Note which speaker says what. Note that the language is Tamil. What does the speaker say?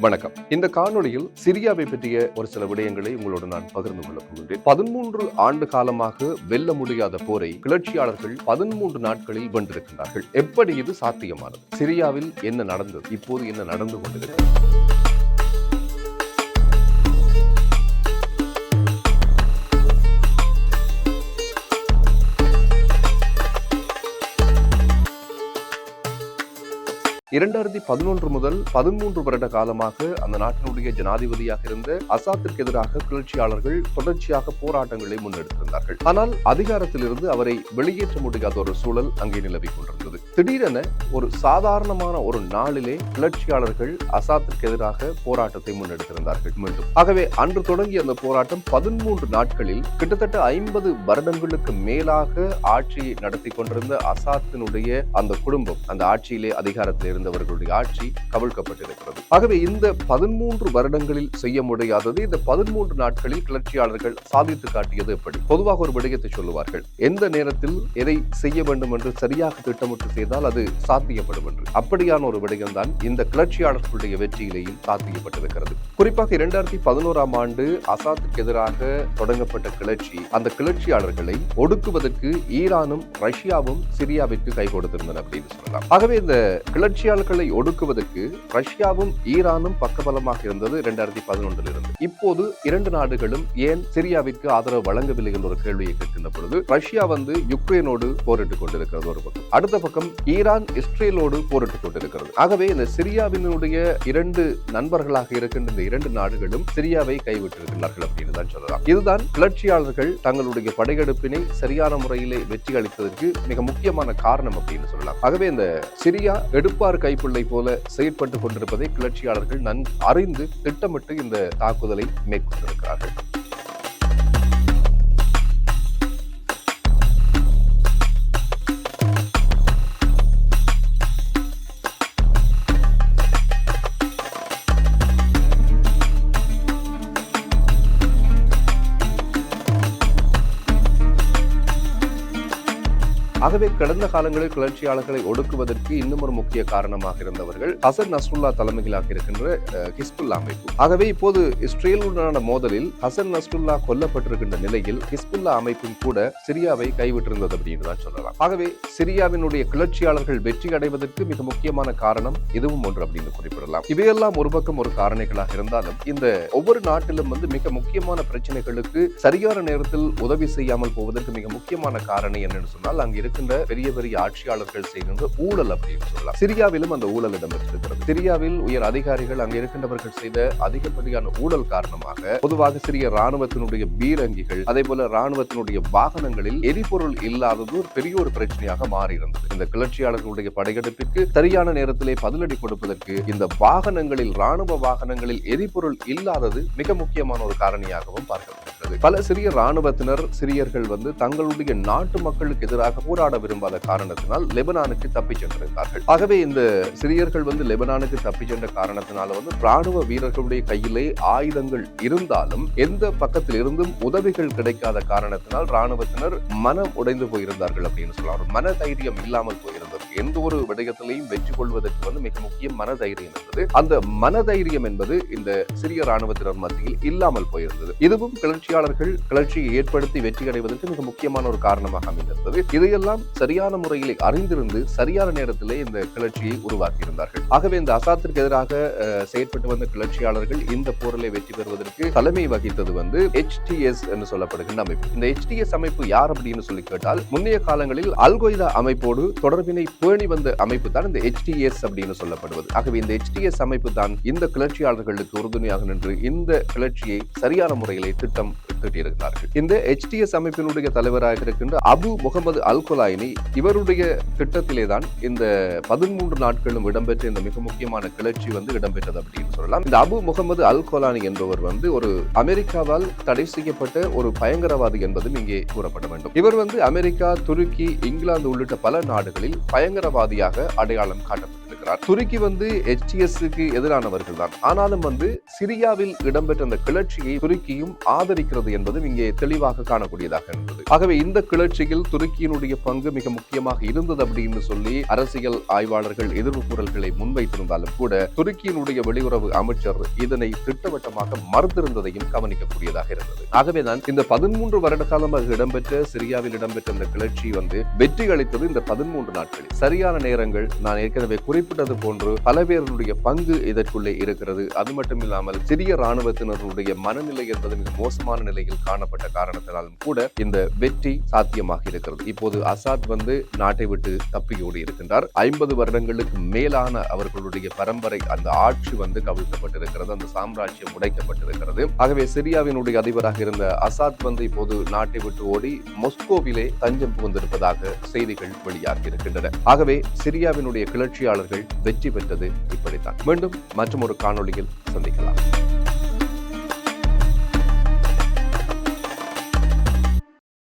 Speaker 1: வணக்கம். இந்த காணொளியில் சிரியாவை பற்றிய ஒரு சில விடயங்களை உங்களோடு நான் பகிர்ந்து கொள்ளப் போகின்றேன். பதிமூன்று ஆண்டு காலமாக வெல்ல முடியாத போரை கிளர்ச்சியாளர்கள் பதிமூன்று நாட்களில் வென்றிருக்கிறார்கள் எப்படி இது சாத்தியமானது? சிரியாவில் என்ன நடந்தது? இப்போது என்ன நடந்து கொண்டிருக்கிறது? இரண்டாயிரத்தி பதினொன்று முதல் பதிமூன்று வருட காலமாக அந்த நாட்டினுடைய ஜனாதிபதியாக இருந்த அசாத்திற்கு எதிராக கிளர்ச்சியாளர்கள் தொடர்ச்சியாக போராட்டங்களை முன்னெடுத்திருந்தார்கள். ஆனால் அதிகாரத்திலிருந்து அவரை வெளியேற்ற முடியாத ஒரு சூழல் அங்கே நிலவிக் கொண்டிருந்தது. திடீரென ஒரு சாதாரணமான ஒரு நாளிலே கிளர்ச்சியாளர்கள் அசாத்திற்கு எதிராக போராட்டத்தை முன்னெடுத்திருந்தார்கள் மீண்டும். ஆகவே அன்று தொடங்கிய அந்த போராட்டம் பதிமூன்று நாட்களில் கிட்டத்தட்ட ஐம்பது வருடங்களுக்கு மேலாக ஆட்சியை நடத்தி கொண்டிருந்த அசாத்தினுடைய அந்த குடும்பம் அந்த ஆட்சியிலே அதிகாரத்தில் இருந்தவர்களுடைய ஆட்சி கவிழ்க்கப்பட்டிருக்கிறது. ஆகவே இந்த பதிமூன்று வருடங்களில் செய்ய முடியாதது இந்த பதிமூன்று நாட்களில் கிளர்ச்சியாளர்கள் சாதித்து காட்டியது எப்படி? பொதுவாக ஒரு விடயத்தை சொல்லுவார்கள். எந்த நேரத்தில் எதை செய்ய வேண்டும் என்று சரியாக திட்டமிட்டு செய்தால் அது சாத்தியப்படும் என்று. அப்படியான ஒரு விடயம் தான் இந்த கிளர்ச்சியாளர்களுடைய வெற்றியிலேயும் சாத்தியப்பட்டிருக்கிறது. குறிப்பாக இரண்டாயிரத்தி பதினோராம் ஆண்டு அசாத்துக்கு எதிராக தொடங்கப்பட்ட கிளர்ச்சி அந்த கிளர்ச்சியாளர்களை ஒடுக்குவதற்கு ஈரானும் ரஷ்யாவும் சிரியாவிற்கு கை கொடுத்திருந்தன அப்படின்னு சொல்லலாம். ஆகவே இந்த கிளர்ச்சியாளர்களை ஒடுக்குவதற்கு ரஷ்யாவும் ஈரானும் பக்கபலமாக இருந்தது இரண்டாயிரத்தி பதினொன்றில் இருந்து இப்போது இரண்டு நாடுகளும் ஏன் சிரியாவிற்கு ஆதரவு வழங்கவில்லை என்ற ஒரு கேள்வியை கேட்கின்ற பொழுது ரஷ்யா வந்து யுக்ரைனோடு போரிட்டுக் கொண்டிருக்கிறது ஒரு பக்கம். அடுத்த பக்கம் ஈரான் இஸ்ரேலோடு போரிட்டுக் கொண்டிருக்கிறது. ஆகவே இந்த சிரியாவினுடைய இரண்டு நண்பர்களாக இருக்கின்ற இந்த இரண்டு நாடுகளும் சிரியாவை கைவிட்டிருக்கிறார்கள் அப்படின்னு தான் சொல்லலாம். இதுதான் கிளர்ச்சியாளர்கள் தங்களுடைய படையெடுப்பினை சரியான முறையிலே வெற்றி அளித்ததற்கு மிக முக்கியமான காரணம் அப்படின்னு சொல்லலாம். ஆகவே இந்த சிரியா எடுப்பார் கைப்பிள்ளை போல செயற்பட்டு கொண்டிருப்பதை கிளர்ச்சியாளர்கள் நன்கு அறிந்து திட்டமிட்டு இந்த தாக்குதலை மேற்கொண்டிருக்கிறார்கள். ஆகவே கடந்த காலங்களில் கிளர்ச்சியாளர்களை ஒடுக்குவதற்கு இன்னும் ஒரு முக்கிய காரணமாக இருந்தவர்கள் ஹசன் நஸ்ருல்லா தலைமையிலாக இருக்கின்ற ஹிஸ்புல்லா அமைப்பு. ஆகவே இப்போது இஸ்ரேலுடனான மோதலில் ஹசன் நஸ்ருல்லா கொல்லப்பட்டிருக்கின்ற நிலையில் ஹிஸ்புல்லா அமைப்பும் கூட சிரியாவை கைவிட்டிருந்தது அப்படின்னு தான் சொல்லலாம். ஆகவே சிரியாவினுடைய கிளர்ச்சியாளர்கள் வெற்றி அடைவதற்கு மிக முக்கியமான காரணம் இதுவும் ஒன்று அப்படின்னு குறிப்பிடலாம். இவையெல்லாம் ஒரு பக்கம் ஒரு காரணிகளாக இருந்தாலும் இந்த ஒவ்வொரு நாட்டிலும் வந்து மிக முக்கியமான பிரச்சனைகளுக்கு சரியான நேரத்தில் உதவி செய்யாமல் போவதற்கு மிக முக்கியமான காரணம் என்னன்னு சொன்னால் அங்கு இருக்கின்ற பெரிய பெரிய ஆட்சியாளர்கள் செய்கின்ற ஊழல் அப்படின்னு சொல்லலாம். சிரியாவிலும் அந்த ஊழல் இடம்பெற்றிருக்கிறது. சிரியாவில் உயர் அதிகாரிகள் அங்கு இருக்கின்றவர்கள் செய்த அதிகப்படியான ஊழல் காரணமாக பொதுவாக சிறிய ராணுவத்தினுடைய பீரங்கிகள் அதே போல ராணுவத்தினுடைய வாகனங்களில் எரிபொருள் இல்லாதது ஒரு பெரிய ஒரு பிரச்சனையாக மாறி இருந்தது இந்த கிளர்ச்சியாளர்களுடைய படையெடுப்பிற்கு சரியான நேரத்திலே பதிலடி கொடுப்பதற்கு இந்த வாகனங்களில் ராணுவ வாகனங்களில் எரிபொருள் இல்லாதது மிக முக்கியமான ஒரு காரணியாகவும் பார்க்கலாம் பார்க்கப்படுகிறது பல சிறிய ராணுவத்தினர் சிறியர்கள் வந்து தங்களுடைய நாட்டு மக்களுக்கு எதிராக போராட விரும்பாத காரணத்தினால் லெபனானுக்கு தப்பி சென்றிருந்தார்கள். ஆகவே இந்த சிறியர்கள் வந்து லெபனானுக்கு தப்பி சென்ற காரணத்தினால வந்து ராணுவ வீரர்களுடைய கையிலே ஆயுதங்கள் இருந்தாலும் எந்த பக்கத்தில் இருந்தும் உதவிகள் கிடைக்காத காரணத்தினால் ராணுவத்தினர் மனம் உடைந்து போயிருந்தார்கள் அப்படின்னு சொல்லலாம். மன தைரியம் இல்லாமல் போயிருந்தது எந்த ஒரு விடயத்திலையும் வெற்றி கொள்வதற்கு வந்து மிக முக்கிய மன தைரியம் என்பது. அந்த மன தைரியம் என்பது இந்த சிறிய ராணுவத்தினர் மத்தியில் இல்லாமல் போயிருந்தது. இதுவும் கிளர்ச்சியாளர்கள் கிளர்ச்சியை ஏற்படுத்தி வெற்றி அடைவதற்கு மிக முக்கியமான ஒரு காரணமாக அமைந்திருந்தது. இதையெல்லாம் சரியான முறையில் அறிந்திருந்து சரியான நேரத்திலே இந்த கிளர்ச்சியை உருவாக்கி இருந்தார்கள் ஆகவே இந்த அசாத்திற்கு எதிராக செயற்பட்டு வந்த கிளர்ச்சியாளர்கள் இந்த போரிலே வெற்றி பெறுவதற்கு தலைமை வகித்தது வந்து எச்டிஎஸ் என்று சொல்லப்படுகின்ற அமைப்பு. இந்த எச்டிஎஸ் அமைப்பு யார் அப்படின்னு சொல்லி கேட்டால் முன்னைய காலங்களில் அல்கொய்தா அமைப்போடு தொடர்பினை பேணி வந்த அமைப்பு தான் இந்த ஹெச்டிஎஸ் அப்படின்னு சொல்லப்படுவது. ஆகவே இந்த ஹெச்டிஎஸ் அமைப்பு தான் இந்த கிளர்ச்சியாளர்களுக்கு உறுதுணையாக நின்று இந்த கிளர்ச்சியை சரியான முறையிலே திட்டம் திட்டியிருக்கிறார்கள். இந்த ஹெச்டிஎஸ் அமைப்பினுடைய தலைவராக இருக்கின்ற அபு முகமது அல் குலாயினி இவருடைய திட்டத்திலே தான் இந்த பதிமூன்று நாட்களும் இடம்பெற்ற இந்த மிக முக்கியமான கிளர்ச்சி வந்து இடம்பெற்றது அப்படின்னு சொல்லலாம். இந்த அபு முகமது அல் கொலானி என்பவர் வந்து ஒரு அமெரிக்காவால் தடை செய்யப்பட்ட ஒரு பயங்கரவாதி என்பதும் இங்கே கூறப்பட வேண்டும். இவர் வந்து அமெரிக்கா துருக்கி இங்கிலாந்து உள்ளிட்ட பல நாடுகளில் பய பயங்கரவாதியாக அடையாளம் காட்டப்பட்டது இருக்கிறார் துருக்கி வந்து எச்டிஎஸ்க்கு எதிரானவர்கள் தான் ஆனாலும் வந்து சிரியாவில் இடம்பெற்ற அந்த கிளர்ச்சியை துருக்கியும் ஆதரிக்கிறது என்பதும் இங்கே தெளிவாக காணக்கூடியதாக இருந்தது. ஆகவே இந்த கிளர்ச்சியில் துருக்கியினுடைய பங்கு மிக முக்கியமாக இருந்தது அப்படின்னு சொல்லி அரசியல் ஆய்வாளர்கள் எதிர்ப்பு குரல்களை முன்வைத்திருந்தாலும் கூட துருக்கியினுடைய வெளியுறவு அமைச்சர் இதனை திட்டவட்டமாக மறுத்திருந்ததையும் கவனிக்கக்கூடியதாக இருந்தது. ஆகவேதான் இந்த பதிமூன்று வருட காலமாக இடம்பெற்ற சிரியாவில் இடம்பெற்ற இந்த கிளர்ச்சி வந்து வெற்றி அளித்தது இந்த பதிமூன்று நாட்களில். சரியான நேரங்கள் நான் ஏற்கனவே குறிப்பிட்டது போன்று பல பேருடைய பங்கு இதற்குள்ளே இருக்கிறது. அது மட்டும் இல்லாமல் சிறிய ராணுவத்தினருடைய மனநிலை என்பது மிக மோசமான நிலையில் காணப்பட்ட காரணத்தினாலும் கூட இந்த வெற்றி சாத்தியமாக இருக்கிறது. இப்போது அசாத் வந்து நாட்டை விட்டு தப்பியோடி இருக்கின்றார். ஐம்பது வருடங்களுக்கு மேலான அவர்களுடைய பரம்பரை அந்த ஆட்சி வந்து கவிழ்க்கப்பட்டிருக்கிறது. அந்த சாம்ராஜ்யம் உடைக்கப்பட்டிருக்கிறது. ஆகவே சிரியாவினுடைய அதிபராக இருந்த அசாத் வந்து இப்போது நாட்டை விட்டு ஓடி மொஸ்கோவிலே தஞ்சம் புகுந்திருப்பதாக செய்திகள் வெளியாகி இருக்கின்றன. ஆகவே சிரியாவினுடைய கிளர்ச்சியாளர்கள் வெற்றி பெற்றது இப்படித்தான். மீண்டும் மற்றும் ஒரு காணொளியில் சந்திக்கலாம்.